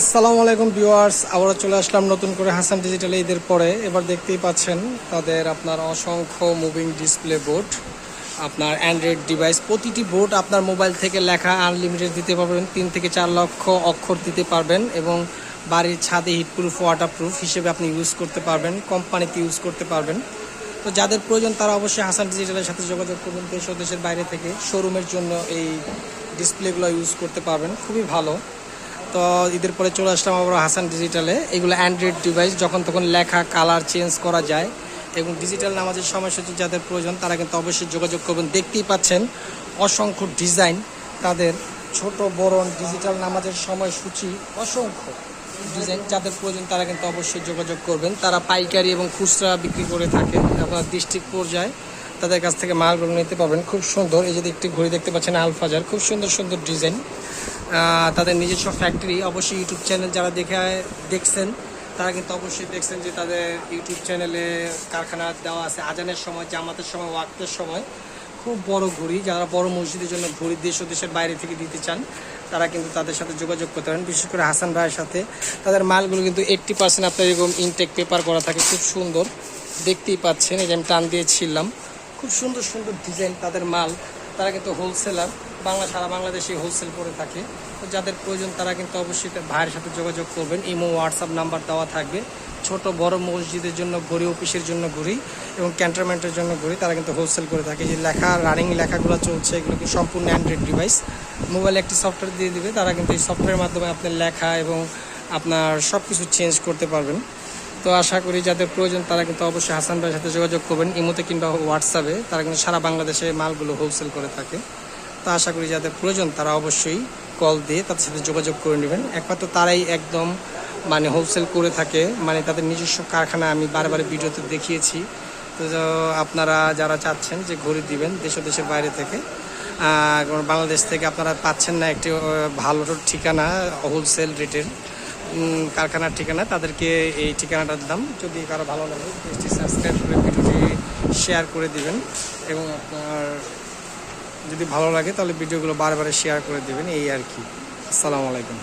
আসসালামু আলাইকুম ভিউয়ার্স, আবারও চলে আসলাম নতুন করে হাসান ডিজিটাল ঈদের পরে। এবার দেখতেই পাচ্ছেন তাদের আপনার অসংখ্য মুভিং ডিসপ্লে বোর্ড আপনার অ্যান্ড্রয়েড ডিভাইস প্রতিটি বোর্ড আপনার মোবাইল থেকে লেখা আনলিমিটেড দিতে পারবেন, তিন থেকে চার লক্ষ অক্ষর দিতে পারবেন এবং বাড়ির ছাদে হিটপ্রুফ ওয়াটারপ্রুফ হিসেবে আপনি ইউজ করতে পারবেন কোম্পানিতে ইউজ করতে পারবেন। তো যাদের প্রয়োজন তারা অবশ্যই হাসান ডিজিটালের সাথে যোগাযোগ করবেন দেশ ও দেশের বাইরে থেকে শোরুমের জন্য এই ডিসপ্লেগুলো ইউজ করতে পারবেন, খুবই ভালো। তো ঈদের পরে চলে আসলাম আবার হাসান ডিজিটালে এগুলো অ্যান্ড্রয়েড ডিভাইস যখন তখন লেখা কালার চেঞ্জ করা যায়। এবং ডিজিটাল নামাজের সময়সূচি যাদের প্রয়োজন, তারা কিন্তু অবশ্যই যোগাযোগ করবেন। দেখতেই পাচ্ছেন অসংখ্য ডিজাইন তাদের ছোট, বড় ডিজিটাল নামাজের সময়সূচি, অসংখ্য ডিজাইন যাদের প্রয়োজন, তারা কিন্তু অবশ্যই যোগাযোগ করবেন। তারা পাইকারি এবং খুচরা বিক্রি করে থাকে আপনার ডিস্ট্রিক্ট পর্যায়ে। তাদের কাছ থেকে মালগুলো নিতে পারবেন। খুব সুন্দর। এই যে একটি ঘড়ি দেখতে পাচ্ছেন, আলফাজার। খুব সুন্দর সুন্দর ডিজাইন। তাদের নিজস্ব ফ্যাক্টরি অবশ্যই ইউটিউব চ্যানেল যারা দেখে, দেখছেন, তারা কিন্তু অবশ্যই দেখছেন যে তাদের ইউটিউব চ্যানেলে কারখানা দেওয়া আছে। আজানের সময়, জামাতের সময়, ওয়াক্তের সময়। খুব বড় ঘড়ি। যারা বড় মসজিদের জন্য ঘড়ি দেশ ও দেশের বাইরে থেকে দিতে চান, তারা কিন্তু তাদের সাথে যোগাযোগ করতে পারেন। বিশেষ করে হাসান ভাইয়ের সাথে। তাদের মালগুলো কিন্তু এইট্টি পার্সেন্ট আপনার এরকম ইনটেক পেপার করা থাকে। খুব সুন্দর। দেখতেই পাচ্ছেন যে আমি টান দিয়েছিলাম খুব সুন্দর সুন্দর ডিজাইন তাদের মাল। তারা কিন্তু হোলসেলার বাংলা, সারা বাংলাদেশে হোলসেল করে থাকে। তো যাদের প্রয়োজন, তারা কিন্তু অবশ্যই ভাইয়ের সাথে যোগাযোগ করবেন। ইমো হোয়াটসঅ্যাপ নাম্বার দেওয়া থাকবে। ছোট, বড় মসজিদের জন্য ঘড়ি অফিসের জন্য ঘড়ি এবং ক্যান্টনমেন্টের জন্য ঘড়ি তারা কিন্তু হোলসেল করে থাকে। যে লেখা রানিং লেখাগুলো চলছে, এগুলো কি সম্পূর্ণ অ্যান্ড্রয়েড ডিভাইস মোবাইলে একটি সফটওয়্যার দিয়ে দিবে, তারা কিন্তু এই সফটওয়্যারের মাধ্যমে আপনার লেখা এবং আপনার সব কিছু চেঞ্জ করতে পারবেন। তো আশা করি যাদের প্রয়োজন তারা কিন্তু অবশ্যই হাসান ভাইয়ের সাথে যোগাযোগ করবেন, ইমোতে কিংবা হোয়াটসঅ্যাপে তারা কিন্তু সারা বাংলাদেশে মালগুলো হোলসেল করে থাকে। তো আশা করি যাদের প্রয়োজন তারা অবশ্যই কল দিয়ে তাদের সাথে যোগাযোগ করে নেবেন। একমাত্র তারাই একদম মানে হোলসেল করে থাকে মানে তাদের নিজস্ব কারখানা আমি বারবার ভিডিওতে দেখিয়েছি। তো আপনারা যারা চাচ্ছেন যে ঘড়ি দিবেন দেশ দেশের বাইরে থেকে বাংলাদেশ থেকে আপনারা পাচ্ছেন না একটি ভালো ঠিকানা হোলসেল রেটের কারখানার ঠিকানা, তাদেরকে এই ঠিকানাটা দিলাম। যদি কারও ভালো লাগে, পেজটি সাবস্ক্রাইব করে ভিডিওটি শেয়ার করে দিবেন এবং আপনার যদি ভালো লাগে, তাহলে ভিডিওগুলো বারবার শেয়ার করে দেবেন, এই আর কি। আসসালামু আলাইকুম।